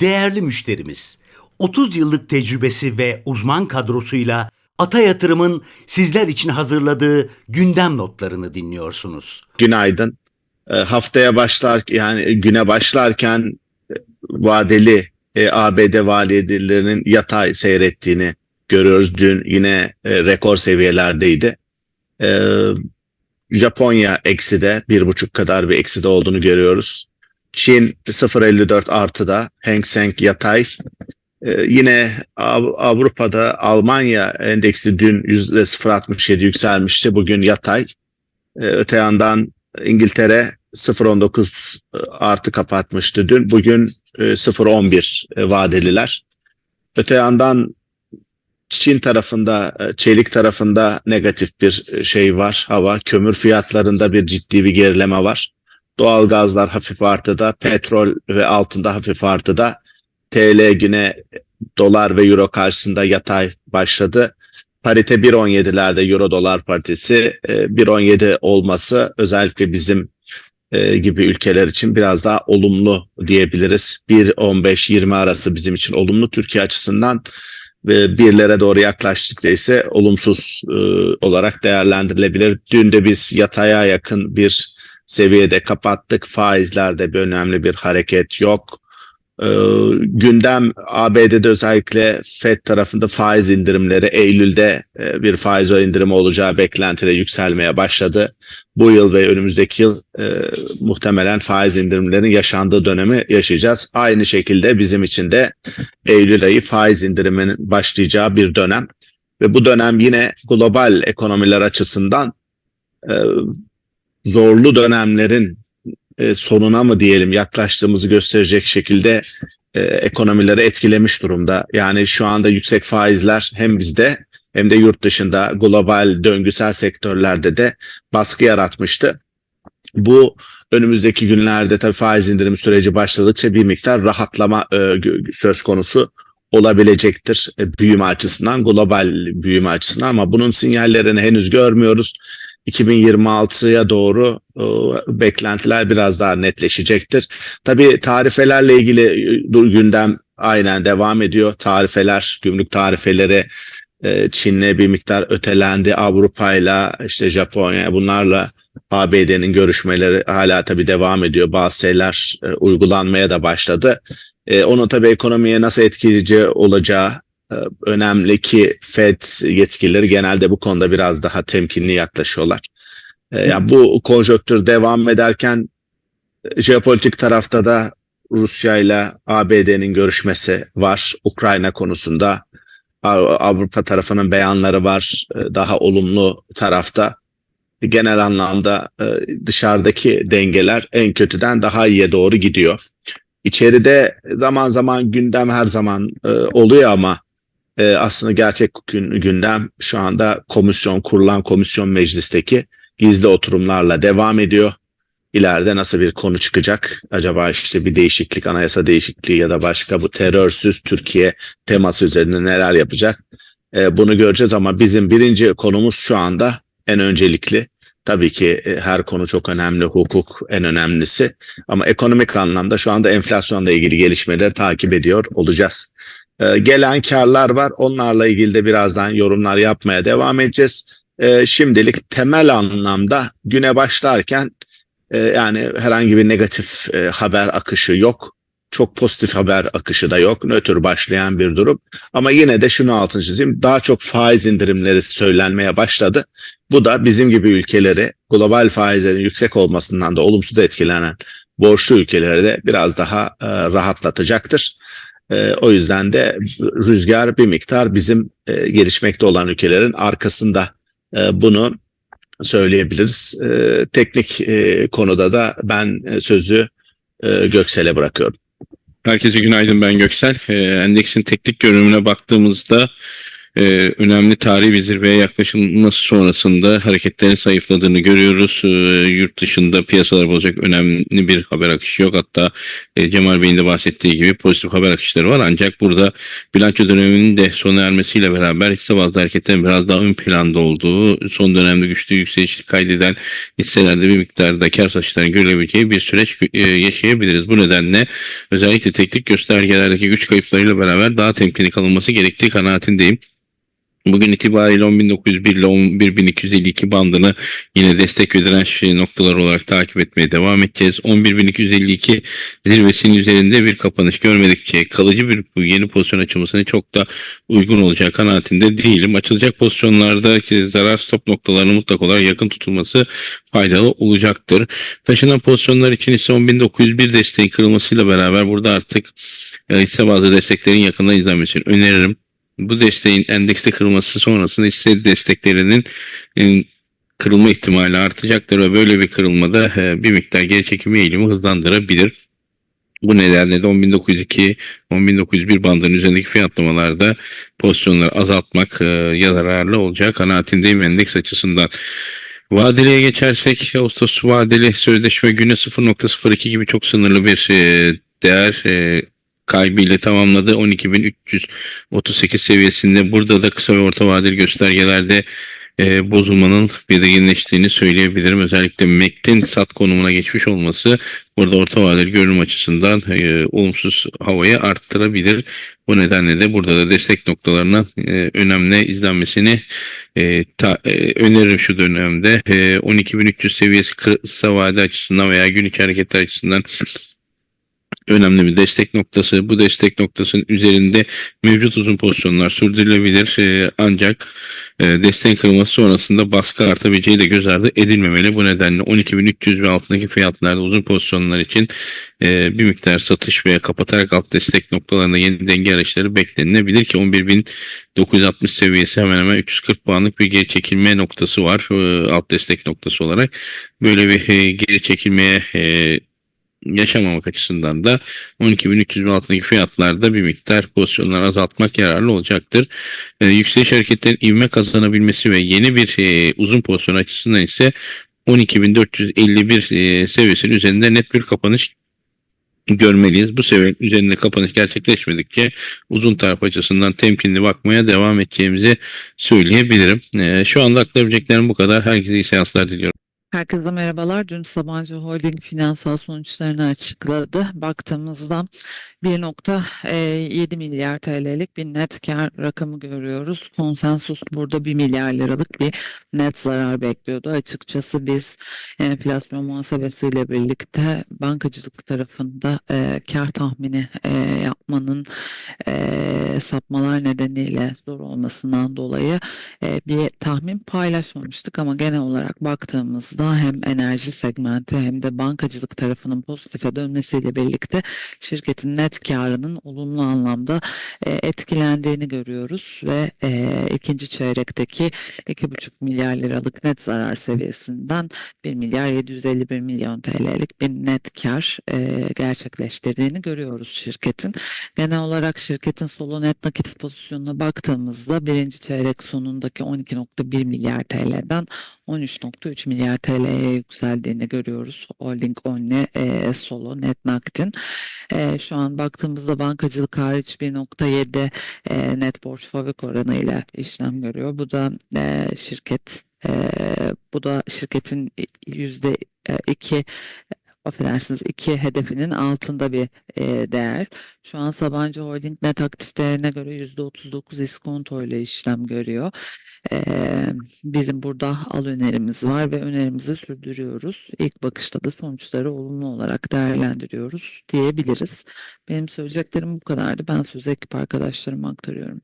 Değerli müşterimiz, 30 yıllık tecrübesi ve uzman kadrosuyla Ata Yatırım'ın sizler için hazırladığı gündem notlarını dinliyorsunuz. Günaydın. E, haftaya başlar yani güne başlarken e, vadeli e, ABD validelerinin yatay seyrettiğini görüyoruz. Dün yine e, rekor seviyelerdeydi. E, Japonya ekside bir buçuk kadar bir ekside olduğunu görüyoruz. Çin 0.54 artıda Hang Seng yatay. E, yine Av- Avrupa'da Almanya endeksi dün %0.67 yükselmişti. Bugün yatay. E, öte yandan İngiltere 0.19 artı kapatmıştı dün. Bugün e, 0.11 e, vadeliler. Öte yandan Çin tarafında, e, çelik tarafında negatif bir e, şey var. Hava, kömür fiyatlarında bir ciddi bir gerileme var. Doğal gazlar hafif artıda, petrol ve altında hafif artıda. TL güne dolar ve euro karşısında yatay başladı. Parite 1.17'lerde euro dolar paritesi e, 1.17 olması özellikle bizim e, gibi ülkeler için biraz daha olumlu diyebiliriz. 1.15-20 arası bizim için olumlu Türkiye açısından ve birlere doğru yaklaştıkça ise olumsuz e, olarak değerlendirilebilir. Dün de biz yataya yakın bir seviyede kapattık. Faizlerde bir önemli bir hareket yok. Ee, gündem ABD'de özellikle FED tarafında faiz indirimleri Eylül'de e, bir faiz indirimi olacağı beklentiyle yükselmeye başladı. Bu yıl ve önümüzdeki yıl e, muhtemelen faiz indirimlerinin yaşandığı dönemi yaşayacağız. Aynı şekilde bizim için de Eylül ayı faiz indiriminin başlayacağı bir dönem ve bu dönem yine global ekonomiler açısından e, zorlu dönemlerin e, sonuna mı diyelim yaklaştığımızı gösterecek şekilde e, ekonomileri etkilemiş durumda. Yani şu anda yüksek faizler hem bizde hem de yurt dışında global döngüsel sektörlerde de baskı yaratmıştı. Bu önümüzdeki günlerde tabii faiz indirimi süreci başladıkça bir miktar rahatlama e, söz konusu olabilecektir e, büyüme açısından, global büyüme açısından ama bunun sinyallerini henüz görmüyoruz. 2026'ya doğru e, beklentiler biraz daha netleşecektir. Tabii tarifelerle ilgili e, gündem aynen devam ediyor. Tarifeler, gümrük tarifeleri e, Çin'le bir miktar ötelendi. Avrupa'yla işte Japonya bunlarla ABD'nin görüşmeleri hala tabii devam ediyor. Bazı şeyler e, uygulanmaya da başladı. E, onun tabii ekonomiye nasıl etkileyici olacağı önemli ki Fed yetkilileri genelde bu konuda biraz daha temkinli yaklaşıyorlar. E, yani bu konjonktür devam ederken e, jeopolitik tarafta da Rusya ile ABD'nin görüşmesi var Ukrayna konusunda. Av- Avrupa tarafının beyanları var e, daha olumlu tarafta. Genel anlamda e, dışarıdaki dengeler en kötüden daha iyiye doğru gidiyor. İçeride zaman zaman gündem her zaman oluyor ama e, aslında gerçek gün, gündem şu anda komisyon kurulan komisyon meclisteki gizli oturumlarla devam ediyor. İleride nasıl bir konu çıkacak? Acaba işte bir değişiklik, anayasa değişikliği ya da başka bu terörsüz Türkiye teması üzerinde neler yapacak? E, bunu göreceğiz ama bizim birinci konumuz şu anda en öncelikli. Tabii ki e, her konu çok önemli, hukuk en önemlisi. Ama ekonomik anlamda şu anda enflasyonla ilgili gelişmeleri takip ediyor olacağız. Ee, gelen karlar var. Onlarla ilgili de birazdan yorumlar yapmaya devam edeceğiz. Ee, şimdilik temel anlamda güne başlarken e, yani herhangi bir negatif e, haber akışı yok. Çok pozitif haber akışı da yok. Nötr başlayan bir durum. Ama yine de şunu altını çizeyim. Daha çok faiz indirimleri söylenmeye başladı. Bu da bizim gibi ülkeleri global faizlerin yüksek olmasından da olumsuz etkilenen borçlu ülkeleri de biraz daha e, rahatlatacaktır. E, o yüzden de rüzgar bir miktar bizim e, gelişmekte olan ülkelerin arkasında E, bunu söyleyebiliriz. E, teknik e, konuda da ben e, sözü e, Göksel'e bırakıyorum. Herkese günaydın ben Göksel. Ee, endeksin teknik görünümüne baktığımızda e, önemli tarihi bir zirveye yaklaşılması sonrasında hareketlerin zayıfladığını görüyoruz. E, yurt dışında piyasalar bozacak önemli bir haber akışı yok. Hatta e, Cemal Bey'in de bahsettiği gibi pozitif haber akışları var. Ancak burada bilanço döneminin de sona ermesiyle beraber hisse bazlı hareketlerin biraz daha ön planda olduğu, son dönemde güçlü yükseliş kaydeden hisselerde bir miktarda kar satışlarının görülebileceği bir süreç e, yaşayabiliriz. Bu nedenle özellikle teknik göstergelerdeki güç kayıplarıyla beraber daha temkinli kalınması gerektiği kanaatindeyim. Bugün itibariyle 10.901 ile 11.252 bandını yine destek ve direnç noktalar olarak takip etmeye devam edeceğiz. 11.252 zirvesinin üzerinde bir kapanış görmedikçe kalıcı bir yeni pozisyon açılmasına çok da uygun olacağı kanaatinde değilim. Açılacak pozisyonlarda ki zarar stop noktalarının mutlak olarak yakın tutulması faydalı olacaktır. Taşınan pozisyonlar için ise 10.901 desteğin kırılmasıyla beraber burada artık e, hisse bazı desteklerin yakından izlenmesini öneririm. Bu desteğin endekste kırılması sonrasında hisse desteklerinin e, kırılma ihtimali artacaktır ve böyle bir kırılmada e, bir miktar geri çekimi eğilimi hızlandırabilir. Bu nedenle de 10.902, 10.901 bandının üzerindeki fiyatlamalarda pozisyonları azaltmak e, ya zararlı olacağı kanaatindeyim endeks açısından. Vadeliye geçersek Ağustos vadeli sözleşme günü 0.02 gibi çok sınırlı bir değer kaybıyla tamamladı. 12.338 seviyesinde burada da kısa ve orta vadeli göstergelerde e, bozulmanın belirginleştiğini söyleyebilirim. Özellikle MACD'in sat konumuna geçmiş olması burada orta vadeli görünüm açısından e, olumsuz havayı arttırabilir. Bu nedenle de burada da destek noktalarına e, önemli izlenmesini e, ta, e, öneririm şu dönemde. E, 12.300 seviyesi kısa vade açısından veya gün içi hareketler açısından önemli bir destek noktası. Bu destek noktasının üzerinde mevcut uzun pozisyonlar sürdürülebilir. Ee, ancak e, desteğin kırılması sonrasında baskı artabileceği de göz ardı edilmemeli. Bu nedenle 12.300 ve altındaki fiyatlarda uzun pozisyonlar için e, bir miktar satış veya kapatarak alt destek noktalarında yeni denge arayışları beklenilebilir ki 11.960 seviyesi hemen hemen 340 puanlık bir geri çekilme noktası var e, alt destek noktası olarak. Böyle bir e, geri çekilmeye e, yaşamamak açısından da 12.300 ve altındaki fiyatlarda bir miktar pozisyonları azaltmak yararlı olacaktır. Ee, yükseliş hareketlerin ivme kazanabilmesi ve yeni bir e, uzun pozisyon açısından ise 12.451 e, seviyesinin üzerinde net bir kapanış görmeliyiz. Bu seviyenin üzerinde kapanış gerçekleşmedikçe uzun taraf açısından temkinli bakmaya devam edeceğimizi söyleyebilirim. Ee, şu anda aktarabileceklerim bu kadar. Herkese iyi seanslar diliyorum. Herkese merhabalar. Dün Sabancı Holding finansal sonuçlarını açıkladı. Baktığımızda 1.7 milyar TL'lik bir net kar rakamı görüyoruz. Konsensus burada 1 milyar liralık bir net zarar bekliyordu. Açıkçası biz enflasyon muhasebesiyle birlikte bankacılık tarafında e, kar tahmini e, yapmanın e, sapmalar nedeniyle zor olmasından dolayı e, bir tahmin paylaşmamıştık ama genel olarak baktığımızda hem enerji segmenti hem de bankacılık tarafının pozitife dönmesiyle birlikte şirketin net karının olumlu anlamda e, etkilendiğini görüyoruz ve e, ikinci çeyrekteki 2,5 milyar liralık net zarar seviyesinden 1 milyar 751 milyon TL'lik bir net kar e, gerçekleştirdiğini görüyoruz şirketin. Genel olarak şirketin solo net nakit pozisyonuna baktığımızda birinci çeyrek sonundaki 12.1 milyar TL'den 13.3 milyar TL'ye yükseldiğini görüyoruz. Holding Only e, solo net nakdin. E, şu an baktığımızda bankacılık hariç 1.7 e, net borç fabrik oranıyla işlem görüyor. Bu da e, şirket e, bu da şirketin yüzde e, iki affedersiniz iki hedefinin altında bir e, değer. Şu an Sabancı Holding net aktif değerine göre %39 iskonto ile işlem görüyor. E, bizim burada al önerimiz var ve önerimizi sürdürüyoruz. İlk bakışta da sonuçları olumlu olarak değerlendiriyoruz diyebiliriz. Benim söyleyeceklerim bu kadardı. Ben sözü ekip arkadaşlarıma aktarıyorum.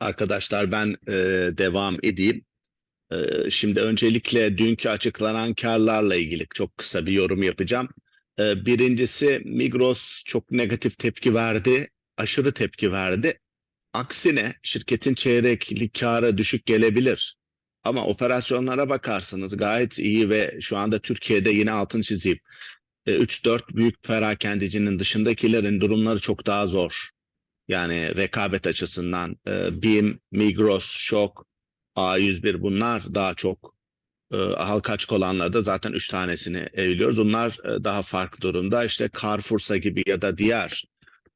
Arkadaşlar ben e, devam edeyim. E, şimdi öncelikle dünkü açıklanan karlarla ilgili çok kısa bir yorum yapacağım. E, birincisi Migros çok negatif tepki verdi, aşırı tepki verdi. Aksine şirketin çeyreklik karı düşük gelebilir. Ama operasyonlara bakarsanız gayet iyi ve şu anda Türkiye'de yine altın çizeyim. E, 3-4 büyük perakendecinin dışındakilerin durumları çok daha zor. Yani rekabet açısından e, BİM, Migros, Şok, A101 bunlar daha çok e, halka açık olanlarda zaten 3 tanesini evliyoruz. Bunlar e, daha farklı durumda. İşte Carrefour'sa gibi ya da diğer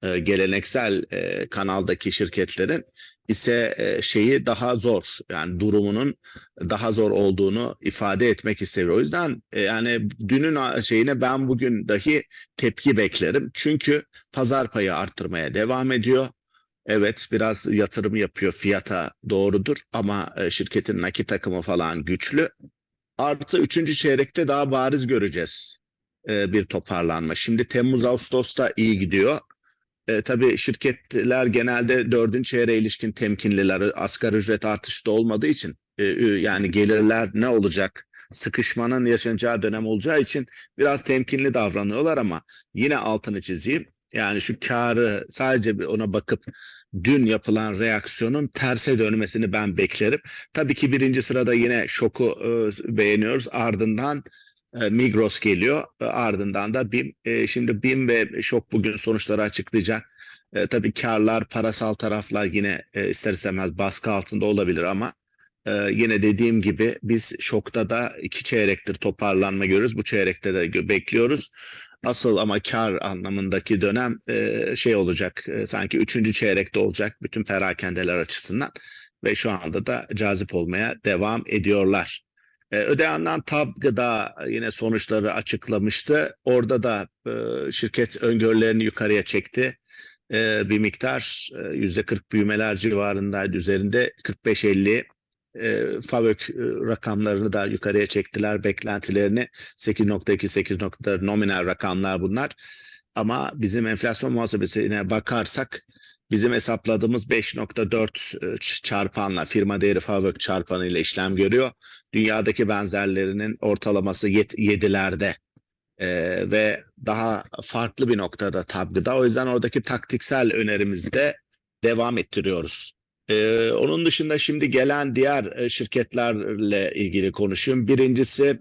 e, geleneksel e, kanaldaki şirketlerin ise e, şeyi daha zor. Yani durumunun daha zor olduğunu ifade etmek istiyor. O yüzden e, yani dünün şeyine ben bugün dahi tepki beklerim. Çünkü pazar payı arttırmaya devam ediyor. Evet biraz yatırım yapıyor fiyata doğrudur ama e, şirketin nakit takımı falan güçlü. Artı üçüncü çeyrekte daha bariz göreceğiz e, bir toparlanma. Şimdi Temmuz Ağustos'ta iyi gidiyor. E, tabii şirketler genelde dördüncü çeyreğe ilişkin temkinliler asgari ücret artışı da olmadığı için e, yani gelirler ne olacak sıkışmanın yaşanacağı dönem olacağı için biraz temkinli davranıyorlar ama yine altını çizeyim. Yani şu karı sadece ona bakıp dün yapılan reaksiyonun terse dönmesini ben beklerim. Tabii ki birinci sırada yine şoku e, beğeniyoruz. Ardından e, Migros geliyor. E, ardından da BİM. Şimdi BİM ve şok bugün sonuçları açıklayacak. Tabii karlar, parasal taraflar yine e, ister istemez baskı altında olabilir ama yine dediğim gibi biz şokta da iki çeyrektir toparlanma görürüz. Bu çeyrekte de bekliyoruz. Asıl ama kar anlamındaki dönem e, şey olacak e, sanki üçüncü çeyrekte olacak bütün perakendeler açısından ve şu anda da cazip olmaya devam ediyorlar. E, öte yandan TAB Gıda yine sonuçları açıklamıştı. Orada da e, şirket öngörülerini yukarıya çekti. E, bir miktar e, %40 büyümeler civarındaydı üzerinde 45-50 e, FAVÖK e, rakamlarını da yukarıya çektiler beklentilerini 8.2-8. nominal rakamlar bunlar. Ama bizim enflasyon muhasebesine bakarsak bizim hesapladığımız 5.4 e, çarpanla firma değeri FAVÖK çarpanıyla işlem görüyor. Dünyadaki benzerlerinin ortalaması 7'lerde ve daha farklı bir noktada tabgıda. O yüzden oradaki taktiksel önerimizi de devam ettiriyoruz. Ee, onun dışında şimdi gelen diğer e, şirketlerle ilgili konuşayım. Birincisi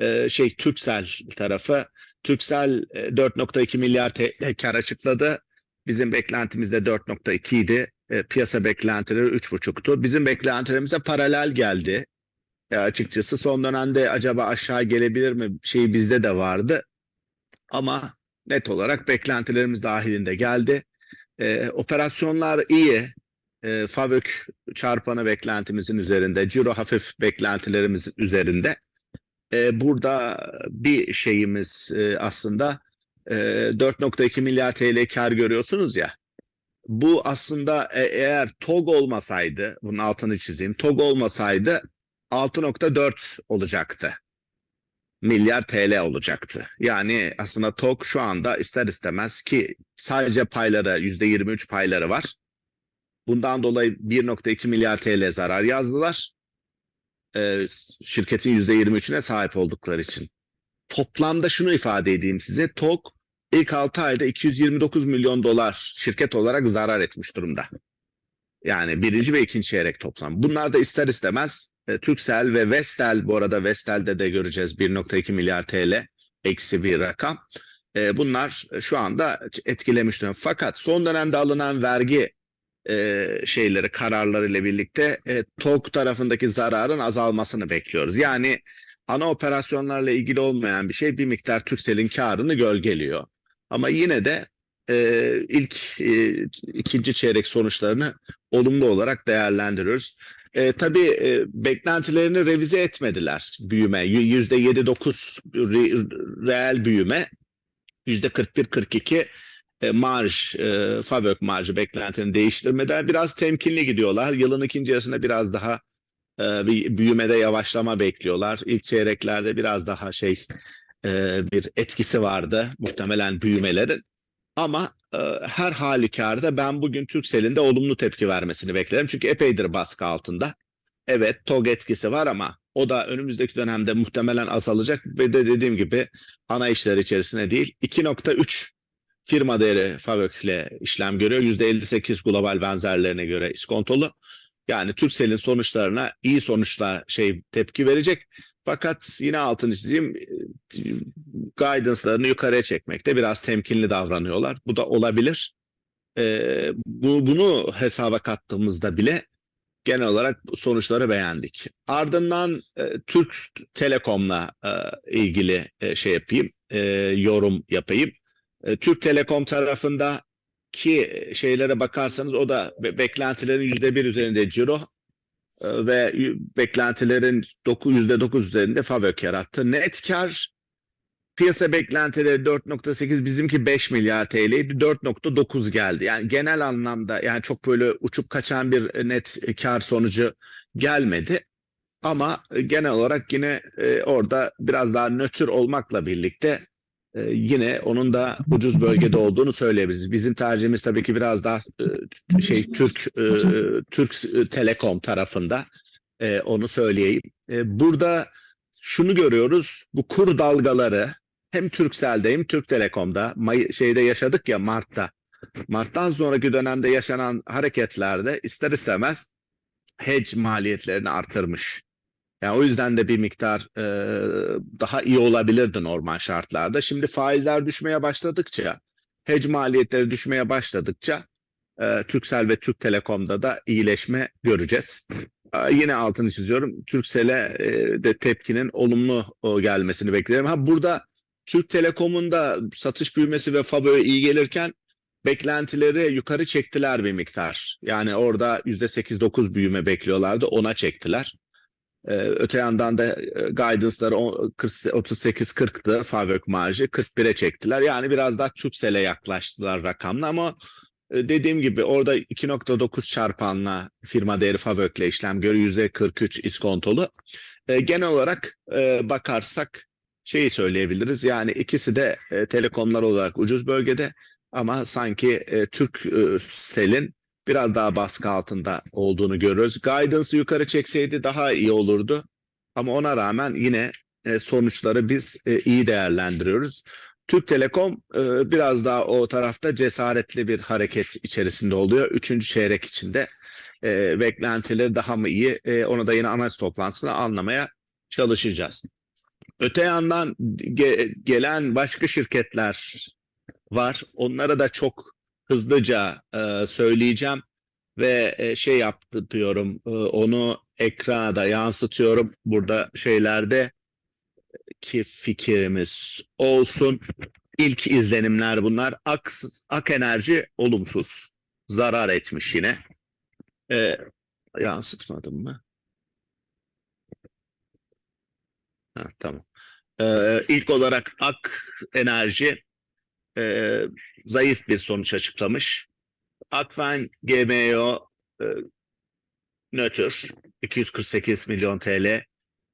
e, şey Türksel tarafı. Türksel e, 4.2 milyar TL kar açıkladı. Bizim beklentimizde 4.2 idi. E, piyasa beklentileri 3.5'tu. Bizim beklentilerimize paralel geldi. E, açıkçası son dönemde acaba aşağı gelebilir mi şeyi bizde de vardı. Ama net olarak beklentilerimiz dahilinde geldi. E, operasyonlar iyi. E, FAVÖK çarpanı beklentimizin üzerinde. Ciro hafif beklentilerimizin üzerinde. E, burada bir şeyimiz e, aslında e, 4.2 milyar TL kar görüyorsunuz ya. Bu aslında e- eğer TOG olmasaydı, bunun altını çizeyim, TOG olmasaydı 6.4 olacaktı. Milyar TL olacaktı. Yani aslında TOG şu anda ister istemez ki sadece payları %23 payları var. Bundan dolayı 1.2 milyar TL zarar yazdılar. Ee, şirketin %23'üne sahip oldukları için. Toplamda şunu ifade edeyim size. TOG ilk 6 ayda 229 milyon dolar şirket olarak zarar etmiş durumda. Yani birinci ve ikinci çeyrek toplam. Bunlar da ister istemez e, Turkcell ve Vestel bu arada Vestel'de de göreceğiz 1.2 milyar TL eksi bir rakam. E, bunlar şu anda etkilemiş durumda. Fakat son dönemde alınan vergi e, şeyleri kararlarıyla birlikte e, TOG tarafındaki zararın azalmasını bekliyoruz. Yani ana operasyonlarla ilgili olmayan bir şey bir miktar Turkcell'in karını gölgeliyor. Ama yine de e, ilk e, ikinci çeyrek sonuçlarını olumlu olarak değerlendiriyoruz. E, tabii e, beklentilerini revize etmediler büyüme. %7-9 re, reel büyüme, %41-42 e, marj, e, FAVÖK marjı beklentilerini değiştirmeden biraz temkinli gidiyorlar. Yılın ikinci yarısında biraz daha e, bir büyümede yavaşlama bekliyorlar. İlk çeyreklerde biraz daha şey e, bir etkisi vardı muhtemelen büyümelerin. Ama e, her halükarda ben bugün Turkcell'in de olumlu tepki vermesini beklerim. Çünkü epeydir baskı altında. Evet TOG etkisi var ama o da önümüzdeki dönemde muhtemelen azalacak. Ve de dediğim gibi ana işler içerisine değil 2.3 firma değeri FAVÖK ile işlem görüyor. %58 global benzerlerine göre iskontolu. Yani Turkcell'in sonuçlarına iyi sonuçlar şey tepki verecek. Fakat yine altını çizeyim guidance'larını yukarıya çekmekte biraz temkinli davranıyorlar. Bu da olabilir. e, bu bunu hesaba kattığımızda bile genel olarak sonuçları beğendik. Ardından e, Türk Telekom'la e, ilgili e, şey yapayım, e, yorum yapayım. E, Türk Telekom tarafında ki şeylere bakarsanız o da be- beklentilerin yüzde bir üzerinde ciro e, ve beklentilerin yüzde dokuz üzerinde FAVÖK yarattı. Net kar piyasa beklentileri 4.8 bizimki 5 milyar TL'ydi 4.9 geldi. Yani genel anlamda yani çok böyle uçup kaçan bir net kar sonucu gelmedi. Ama genel olarak yine e, orada biraz daha nötr olmakla birlikte e, yine onun da ucuz bölgede olduğunu söyleyebiliriz. Bizim tercihimiz tabii ki biraz daha e, şey Türk e, Türk Telekom tarafında E, onu söyleyeyim. E, burada şunu görüyoruz. Bu kur dalgaları hem Turkcell'de hem Türk Telekom'da May- şeyde yaşadık ya Mart'ta. Mart'tan sonraki dönemde yaşanan hareketlerde ister istemez hedge maliyetlerini artırmış. Yani o yüzden de bir miktar e, daha iyi olabilirdi normal şartlarda. Şimdi faizler düşmeye başladıkça, hedge maliyetleri düşmeye başladıkça e, Turkcell ve Türk Telekom'da da iyileşme göreceğiz. Yine altını çiziyorum. Turkcell'e e, de tepkinin olumlu gelmesini bekliyorum. Ha burada Türk Telekom'un da satış büyümesi ve FABÖ'ye iyi gelirken beklentileri yukarı çektiler bir miktar. Yani orada %8-9 büyüme bekliyorlardı. Ona çektiler. Ee, öte yandan da e, guidance'ları o- 40 38-40'tı FAVÖK marjı 41'e çektiler. Yani biraz daha Turkcell'e yaklaştılar rakamla ama e, dediğim gibi orada 2.9 çarpanla firma değeri FAVÖK'le işlem görüyor %43 iskontolu. E, genel olarak e, bakarsak şeyi söyleyebiliriz. Yani ikisi de e, telekomlar olarak ucuz bölgede ama sanki e, Turkcell'in biraz daha baskı altında olduğunu görüyoruz. Guidance'ı yukarı çekseydi daha iyi olurdu. Ama ona rağmen yine e, sonuçları biz e, iyi değerlendiriyoruz. Türk Telekom e, biraz daha o tarafta cesaretli bir hareket içerisinde oluyor. Üçüncü çeyrek içinde beklentileri daha mı iyi? Onu da yine analiz toplantısında anlamaya çalışacağız. Öte yandan ge- gelen başka şirketler var. Onlara da çok hızlıca e, söyleyeceğim ve e, şey yapıyorum e, onu ekrana da yansıtıyorum burada şeylerde ki fikrimiz olsun. İlk izlenimler bunlar. Ak, Ak Enerji olumsuz. Zarar etmiş yine. E, yansıtmadım mı? Ha, tamam. E, ilk olarak Ak Enerji e, zayıf bir sonuç açıklamış. Akfen GMO e, nötr 248 milyon TL.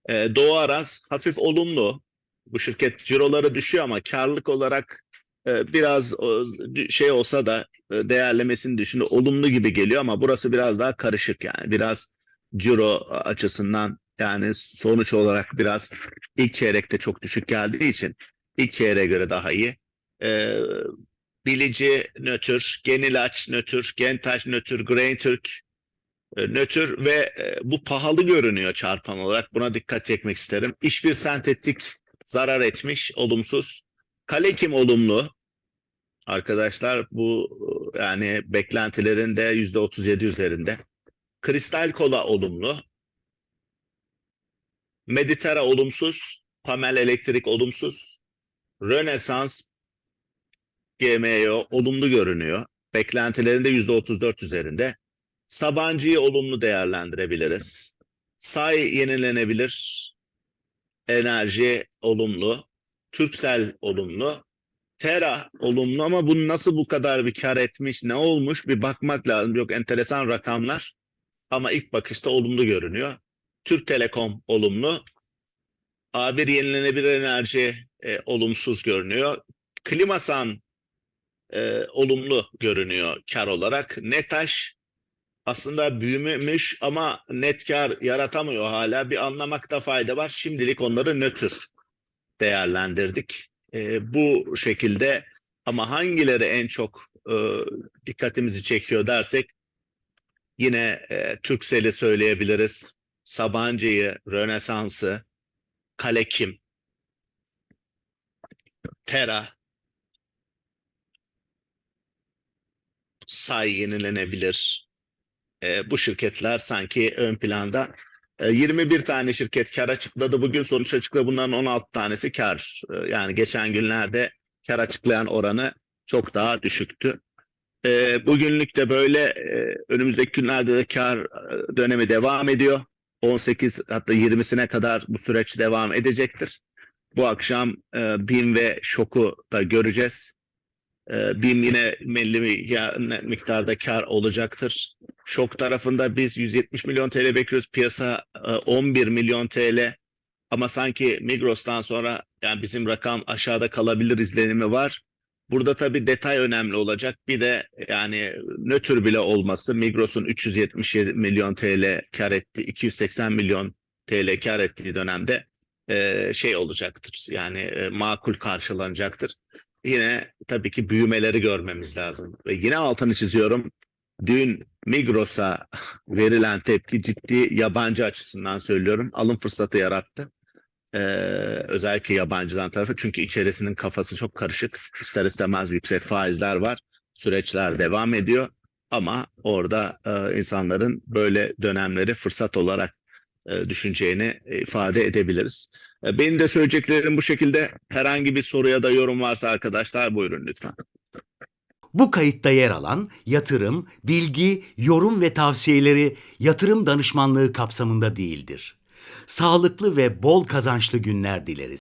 E, Doğu Aras hafif olumlu. Bu şirket ciroları düşüyor ama karlılık olarak e, biraz o, dü- şey olsa da e, değerlemesini düşünü olumlu gibi geliyor ama burası biraz daha karışık yani. Biraz ciro açısından yani sonuç olarak biraz ilk çeyrekte çok düşük geldiği için ilk çeyreğe göre daha iyi. E, Bilici nötr, Genilaç nötr, Gentaş nötr, Grain Türk e, nötr ve e, bu pahalı görünüyor çarpan olarak. Buna dikkat çekmek isterim. İşbir sentetik zarar etmiş, olumsuz. Kalekim olumlu. Arkadaşlar bu e, yani beklentilerin de %37 üzerinde. Kristal kola olumlu. Meditera olumsuz. Pamel elektrik olumsuz. Rönesans GMO olumlu görünüyor. Beklentilerinde %34 üzerinde. Sabancı'yı olumlu değerlendirebiliriz. Say yenilenebilir. Enerji olumlu. Türksel olumlu. Tera olumlu ama bunu nasıl bu kadar bir kar etmiş, ne olmuş bir bakmak lazım. Yok enteresan rakamlar ama ilk bakışta olumlu görünüyor. Türk Telekom olumlu. A1 yenilenebilir enerji e, olumsuz görünüyor. Klimasan e, olumlu görünüyor kar olarak. Netaş aslında büyümüş ama net kar yaratamıyor hala. Bir anlamakta fayda var. Şimdilik onları nötr değerlendirdik. E, bu şekilde ama hangileri en çok e, dikkatimizi çekiyor dersek yine e, Türksel'i söyleyebiliriz. Sabancı'yı, Rönesans'ı, Kalekim, Tera, say yenilenebilir. E, bu şirketler sanki ön planda. E, 21 tane şirket kar açıkladı. Bugün sonuç açıkladı. Bunların 16 tanesi kar. E, yani geçen günlerde kar açıklayan oranı çok daha düşüktü. E, bugünlük de böyle e, önümüzdeki günlerde de kar e, dönemi devam ediyor. 18 hatta 20'sine kadar bu süreç devam edecektir. Bu akşam e, BİM ve şoku da göreceğiz. E, BİM yine belli miktarda kar olacaktır. Şok tarafında biz 170 milyon TL bekliyoruz. Piyasa e, 11 milyon TL. Ama sanki Migros'tan sonra yani bizim rakam aşağıda kalabilir izlenimi var. Burada tabii detay önemli olacak. Bir de yani nötr bile olması Migros'un 377 milyon TL kar etti, 280 milyon TL kar ettiği dönemde e, şey olacaktır. Yani e, makul karşılanacaktır. Yine tabii ki büyümeleri görmemiz lazım. Ve yine altını çiziyorum. Dün Migros'a verilen tepki ciddi yabancı açısından söylüyorum. Alım fırsatı yarattı. Ee, özellikle yabancıdan tarafı çünkü içerisinin kafası çok karışık. İster istemez yüksek faizler var. Süreçler devam ediyor. Ama orada e, insanların böyle dönemleri fırsat olarak e, düşüneceğini ifade edebiliriz. E, benim de söyleyeceklerim bu şekilde. Herhangi bir soru ya da yorum varsa arkadaşlar buyurun lütfen. Bu kayıtta yer alan yatırım, bilgi, yorum ve tavsiyeleri yatırım danışmanlığı kapsamında değildir. Sağlıklı ve bol kazançlı günler dileriz.